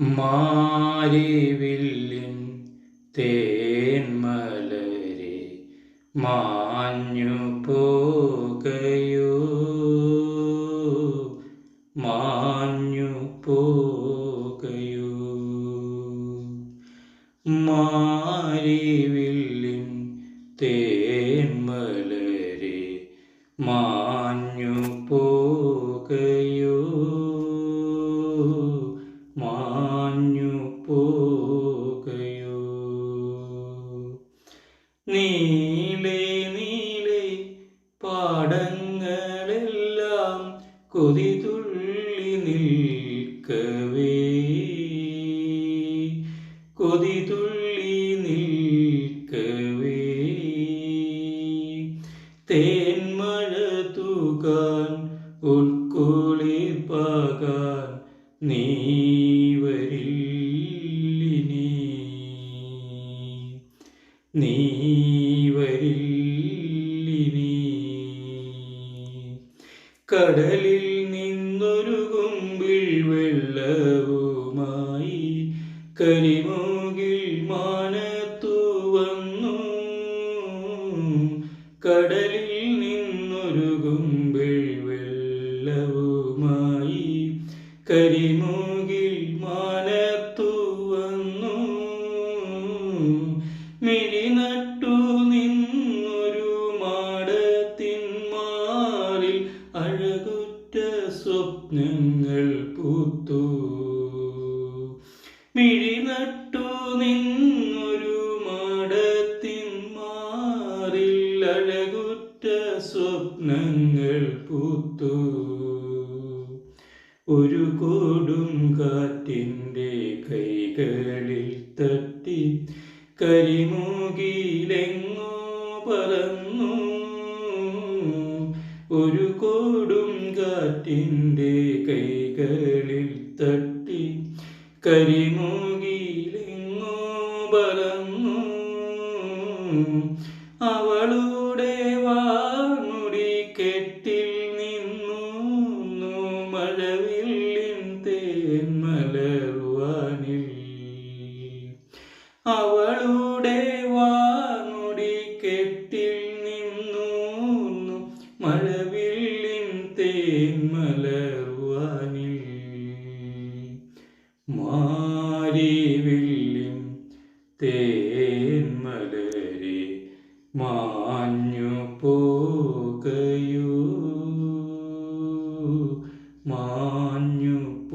മാരിവില്ലിൻ തേന്മലരെ മാഞ്ഞു പോകയോ. മാഞ്ഞു പോകയോ. മാരിവില്ലിൻ തേന്മലരെ മാഞ്ഞു പോകയോ. നീളെ നീലേ പാടങ്ങളെല്ലാം കൊതി തുള്ളി നിൽക്കവേ. കൊതി തുള്ളി നിൽക്കവേ തേന്മഴ തൂകാൻ ഉൾക്കൊളിപ്പാകാൻ നീ കടലിൽ നിന്നൊരു കുമ്പിൾ വെള്ളവുമായി കരിമൂകിൽ മാനത്തു വന്നു. കടലിൽ നിന്നൊരു കുമ്പിൾ വെള്ളവുമായി കരിമൂകിൽ മാനത്തു വന്നു. മിഴിനട്ടു മിഴിനട്ടു നിന്നൊരു മാടത്തിൻ മാറിൽ അഴകുറ്റ സ്വപ്നങ്ങൾ പൂത്തു. ഒരു കൊടും കാറ്റിന്റെ കൈകളിൽ തട്ടി കരിമൂകിലെങ്ങോ പറന്നു. ഒരു കൊടും കാറ്റിന്റെ കൈകളിൽ തട്ടി കരിമൂകിലെങ്ങോ പറന്നു അവളുടെ വാർമുടി കെട്ടിൽ നിന്നു. മഴവില്ലിൻ തേന്മലറുവാനിൽ അവളുടെ വാർമുടി കെട്ടിൽ തേന്മലരെ മാ